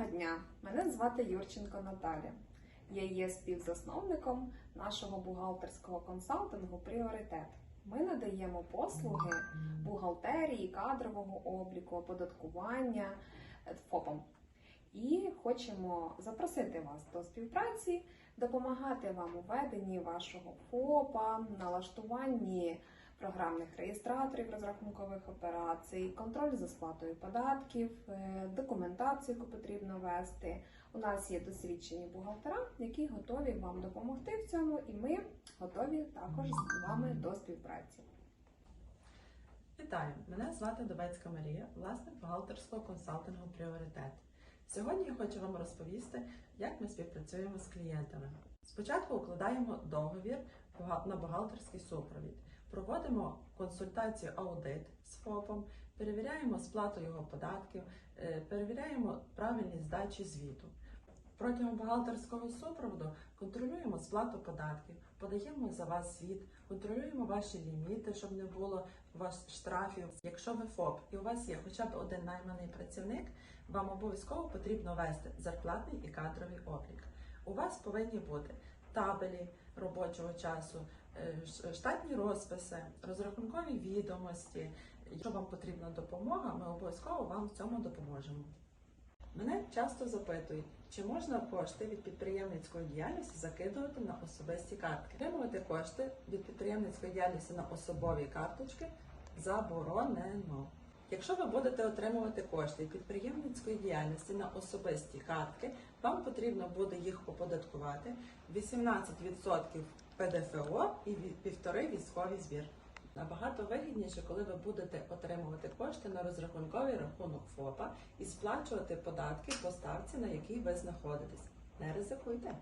Доброго дня! Мене звати Юрченко Наталя. Я є співзасновником нашого бухгалтерського консалтингу Пріоритет. Ми надаємо послуги бухгалтерії, кадрового обліку, оподаткування е, ФОПам. І хочемо запросити вас до співпраці, допомагати вам у веденні вашого ФОПа, налаштуванні програмних реєстраторів розрахункових операцій, контроль за сплатою податків, е, документацію, яку потрібно вести. У нас є досвідчені бухгалтера, які готові вам допомогти в цьому, і ми готові також з вами до співпраці. Вітаю! Мене звати Довецька Марія, власник бухгалтерського консалтингу Пріоритет. Сьогодні я хочу вам розповісти, як ми співпрацюємо з клієнтами. Спочатку укладаємо договір на бухгалтерський супровід, проводимо консультацію аудит з ФОПом, перевіряємо сплату його податків, е, перевіряємо правильність здачі звіту. Протягом бухгалтерського супроводу контролюємо сплату податків, подаємо за вас звіт, контролюємо ваші ліміти, щоб не було вас штрафів. Якщо ви ФОП і у вас є хоча б один найманий працівник, вам обов'язково потрібно вести зарплатний і кадровий облік. У вас повинні бути табелі робочого часу, е, штатні розписи, розрахункові відомості. Якщо вам потрібна допомога, ми обов'язково вам в цьому допоможемо. Мене часто запитують, чи можна кошти від підприємницької діяльності закидувати на особисті картки. Отримувати кошти від підприємницької діяльності на особові карточки заборонено. Якщо ви будете отримувати кошти підприємницької діяльності на особисті картки, вам потрібно буде їх оподаткувати 18% ПДФО і півтори військовий збір. Набагато вигідніше, коли ви будете отримувати кошти на розрахунковий рахунок ФОПа і сплачувати податки по ставці, на якій ви знаходитесь. Не ризикуйте.